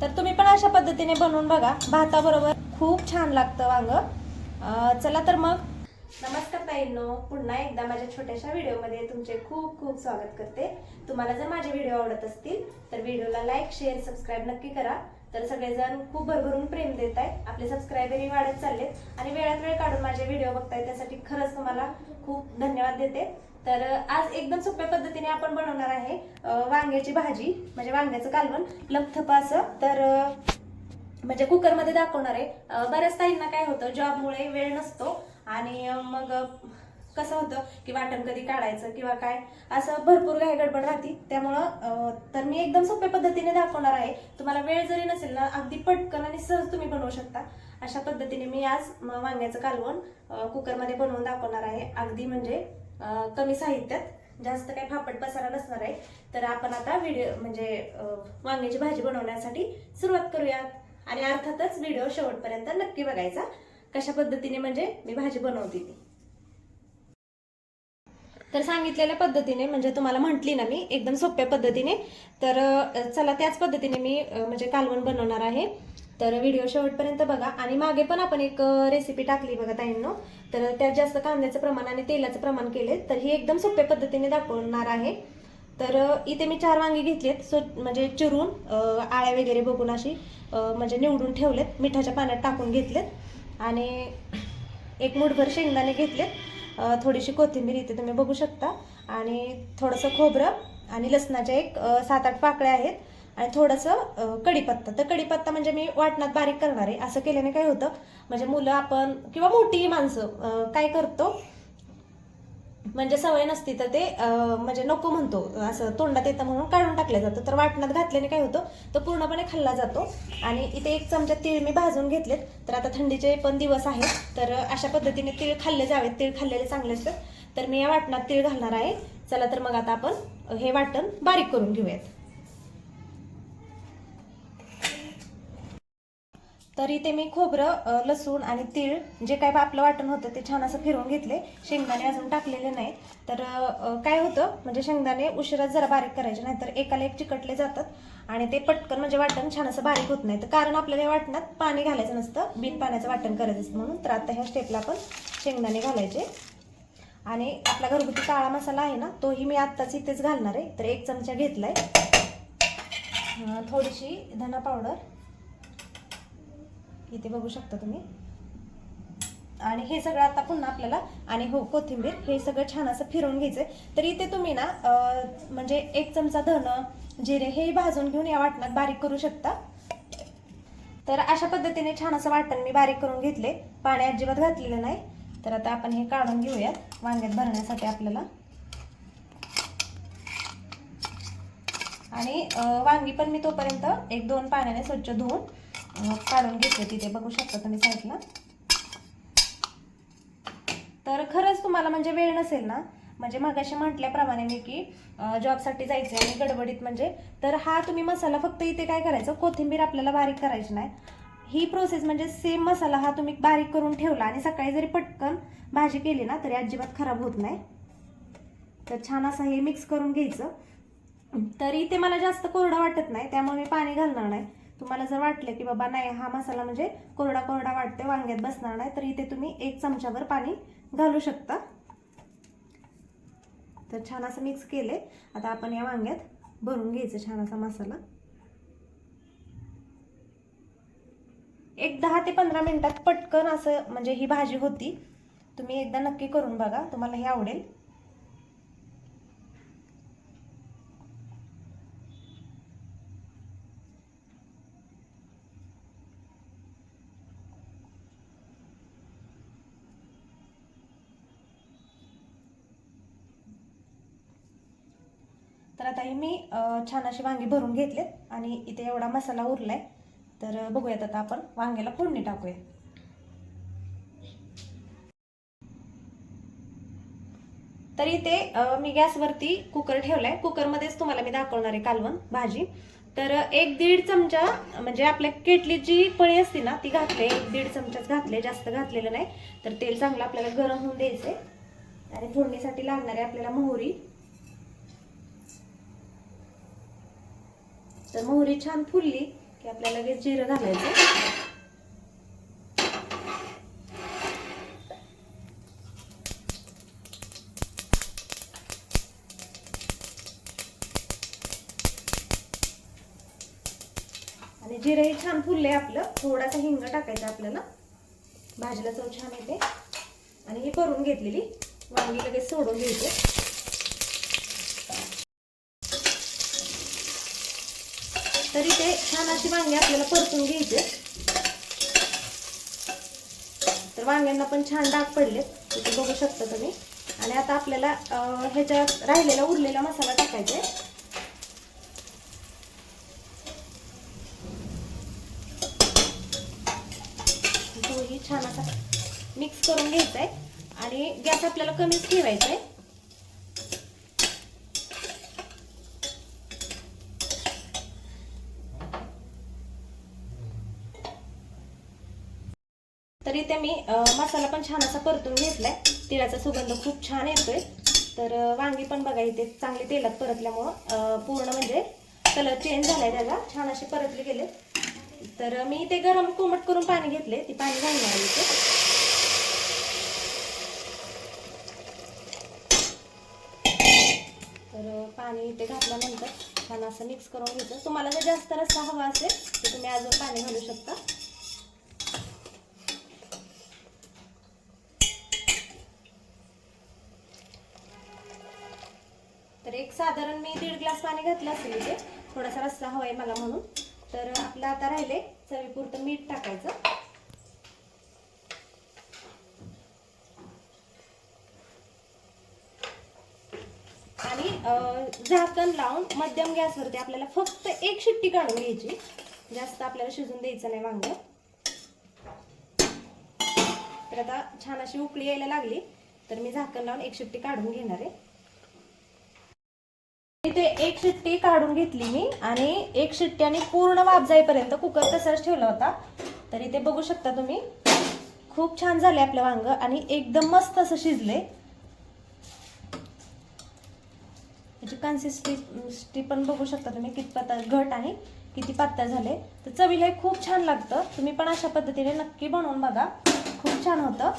तर तुम्ही पण अशा पद्धतीने बनवून बघा. भाताबरोबर खूप छान लागतं वांग. चला तर मग. नमस्कार ताईंनो. पुन्हा एकदा माझ्या छोट्याशा व्हिडिओमध्ये तुमचे खूप खूप स्वागत करते. तुम्हाला जर माझे व्हिडिओ आवडत असतील तर व्हिडिओला लाईक शेअर सबस्क्राईब नक्की करा. तर सगळेजण खूप भरभरून प्रेम देत आहेत. आपले सबस्क्रायबरही वाढत चाललेत आणि वेळात वेळ काढून माझे व्हिडिओ बघताय त्यासाठी खरंच तुम्हाला खूप धन्यवाद देते. तर आज एकदम सोप्या पद्धतीने आपण बनवणार आहे वांग्याची भाजी म्हणजे वांग्याचं कालवण. लपथप असं. तर म्हणजे कुकरमध्ये दाखवणार आहे. बऱ्याच ताईंना काय होतं जॉबमुळे वेळ नसतो. आणि मग कसं होतं की वाटण कधी काढायचं किंवा काय असं भरपूर काही गडबड राहते. त्यामुळं तर मी एकदम सोप्या पद्धतीने दाखवणार आहे. तुम्हाला वेळ जरी नसेल ना अगदी पटकन आणि सहज तुम्ही बनवू शकता. अशा पद्धतीने मी आज वांग्याचं कालवण कुकरमध्ये बनवून दाखवणार आहे. अगदी म्हणजे कमी साहित्यात. जास्त काही फापट पसारा नसणार आहे. तर आपण आता व्हिडिओ म्हणजे वांग्याची भाजी बनवण्यासाठी सुरुवात करूयात. आणि अर्थातच व्हिडिओ शेवटपर्यंत नक्की बघायचा. कशा पद्धतीने म्हणजे मी भाजी बनवते ती. तर सांगितलेल्या पद्धतीने म्हणजे तुम्हाला म्हटली ना मी एकदम सोप्या पद्धतीने. तर चला त्याच पद्धतीने मी म्हणजे कालवण बनवणार आहे. तर व्हिडिओ शेवटपर्यंत बघा. आणि मागे पण आपण एक रेसिपी टाकली बघा ताईंनो. तर त्यात जास्त कांद्याचं प्रमाण आणि तेलाचं प्रमाण केले तर ही एकदम सोप्या पद्धतीने दाखवणार आहे. तर इथे मी चार वांगी घेतलेत. सो म्हणजे चिरून आळ्या वगैरे बघून अशी म्हणजे निवडून ठेवलेत. मिठाच्या पाण्यात टाकून घेतलेत. आणि एक मुठभर शेंगदाणे घेतलेत. थोडीशी कोथिंबीर इथे तुम्ही बघू शकता. आणि थोडंसं खोबरं आणि लसणाच्या एक सात आठ पाकळ्या आहेत. आणि थोडंसं कडीपत्ता कढीपत्ता. तर कडीपत्ता म्हणजे मी वाटणात बारीक करणार. आहे असं केल्याने काय होतं म्हणजे मुलं आपण किंवा मोठी माणसं काय करतो म्हणजे सवय नसती तर ते म्हणजे नको म्हणतो. असं तोंडात येतं म्हणून काढून टाकलं जातं. तर वाटणात घातल्याने काय होतं तो पूर्णपणे खाल्ला जातो. आणि इथे एक चमचा तीळ मी भाजून घेतलेत. तर आता थंडीचे पण दिवस आहेत. तर अशा पद्धतीने तीळ खाल्ले जावेत. तीळ खाल्लेले चांगले असतात. तर मी या वाटणात तीळ घालणार आहे. चला तर मग आता आपण हे वाटण बारीक करून घेऊयात. तर इथे मी खोबरं लसूण आणि तीळ जे काय आपलं वाटण होतं ते छान असं फिरवून घेतले. शेंगदाणे अजून टाकलेले नाही तर काय होतं म्हणजे शेंगदाणे उशिरा जरा बारीक करायचे नाहीतर एकाला एक चिकटले जातात आणि ते पटकन म्हणजे वाटण छान असं बारीक होत नाही. तर कारण आपल्याला या वाटणात पाणी घालायचं नसतं बिन पाण्याचं वाटण करायचं असतं म्हणून. तर आता ह्या स्टेपला आपण शेंगदाणे घालायचे. आणि आपला घरगुती काळा मसाला आहे ना तोही मी आत्ताच इथेच घालणार आहे. तर एक चमचा घेतला आहे थोडीशी धना पावडर. इथे बघू शकता तुम्ही. आणि हे सगळं आता पुन्हा आपल्याला आणि हो कोथिंबीर हे सगळं छान असं फिरवून घ्यायचं तर इथे तुम्ही ना म्हणजे एक चमचा धन जिरे हे भाजून घेऊन या वाटणात बारीक करू शकता. तर अशा पद्धतीने छान असं वाटण मी बारीक करून घेतले. पाणी अजिबात घातलेलं नाही. तर आता आपण हे काढून घेऊयात. वांग्यात भरण्यासाठी आपल्याला. आणि वांगी पण मी तोपर्यंत एक दोन पाण्याने स्वच्छ धुवून काढून घेतले तिथे बघू शकता तुम्ही साईडला. तर खरंच तुम्हाला म्हणजे वेळ नसेल ना म्हणजे मगाशी म्हटल्याप्रमाणे मी की जॉबसाठी जायचं आणि गडबडीत म्हणजे तर हा तुम्ही मसाला फक्त इथे काय करायचं कोथिंबीर आपल्याला बारीक करायची नाही. ही प्रोसेस म्हणजे सेम मसाला हा तुम्ही बारीक करून ठेवला आणि सकाळी जरी पटकन भाजी केली ना तरी अजिबात खराब होत नाही. तर छान असं हे मिक्स करून घ्यायचं. तरी ते मला जास्त कोरडा वाटत नाही त्यामुळे मी पाणी घालणार नाही. तुम्हाला जर वाटलं की बाबा नाही हा मसाला म्हणजे कोरडा कोरडा वाटते वांग्यात बसणार नाही तर इथे तुम्ही एक चमच्यावर पाणी घालू शकता. तर छान असं मिक्स केले. आता आपण या वांग्यात भरून घ्यायचं छान असा मसाला. एक दहा ते पंधरा मिनिटात पटकन असं म्हणजे ही भाजी होती. तुम्ही एकदा नक्की करून बघा तुम्हाला हे आवडेल. तर आता हे मी छान अशी वांगी भरून घेतलेत आणि इथे एवढा मसाला उरलाय. तर बघूयात आता आपण वांग्याला फोडणी टाकूया. तर इथे मी गॅसवरती कुकर ठेवलाय. कुकरमध्येच तुम्हाला मी दाखवणार आहे कालवण भाजी. तर एक दीड चमचा म्हणजे आपल्या केटली जी पळी असते ना ती घातले. एक दीड चमचाच घातले जास्त घातलेलं नाही. तर तेल चांगलं आपल्याला गरम होऊन द्यायचंय. आणि फोडणीसाठी लागणारे आपल्याला मोहरी तर मोहरी छान फुलली की आपल्याला लगेच जिरं घालायचं. आणि जिरंही छान फुलले आपलं. थोडासा हिंग टाकायचा आपल्याला. भाजीला चव छान येते. आणि ही करून घेतलेली. वांगी लगेच सोडून घ्यायचे तरी ते छान अशी वांगी आपल्याला परतून घ्यायचे. तर वांग्यांना पण छान डाग पडले तिथे बघू शकता तुम्ही. आणि आता आपल्याला ह्याच्यात राहिलेला उरलेला मसाला टाकायचा आहे. तोही छान असा मिक्स करून घ्यायचा आहे. आणि गॅस आपल्याला कमीच ठेवायचा आहे. तरी ते मी मसाला पण छान असा परतून घेतलाय. तिळाचा सुगंध खूप छान येतोय. तर वांगी पण बघा इथे चांगले तेलात परतल्यामुळं पूर्ण म्हणजे कलर चेंज झालाय त्याला छान असे परतले गेले. तर मी ते गरम कोमट करून पाणी घेतले ती पाणी घालणार आहे इथे. तर पाणी इथे घातल्यानंतर छान असं मिक्स करून घ्यायचं. तुम्हाला जर जास्त रस्सा हवा असेल तर तुम्ही अजून पाणी घालू शकता. साधारण मी दीड ग्लास पाणी घातलं असेल इथे. थोडासा रस्सा हवा आहे मला म्हणून. तर आपलं आता राहिले चवीपुरतं मीठ टाकायचं. आणि झाकण लावून मध्यम गॅसवरती आपल्याला फक्त एक शिट्टी काढून घ्यायची. जास्त आपल्याला शिजून द्यायचं नाही वांग. तर आता छान अशी उकळी यायला लागली. तर मी झाकण लावून एक शिट्टी काढून घेणार आहे. एक शिट्टी काढून घेतली मी आणि एक शिट्टी आणि पूर्ण वाफ जाईपर्यंत कुकर तसाच ठेवला होता. तरी ते बघू शकता तुम्ही. खूप छान झाले आपलं वांग आणि एकदम मस्त असं शिजले. त्याची कन्सिस्टन्सी पण बघू शकता तुम्ही किती पातळ घट आहे किती पातळ झाले. तर चवीला हे खूप छान लागतं. तुम्ही पण अशा पद्धतीने नक्की बनवून बघा. खूप छान होतं.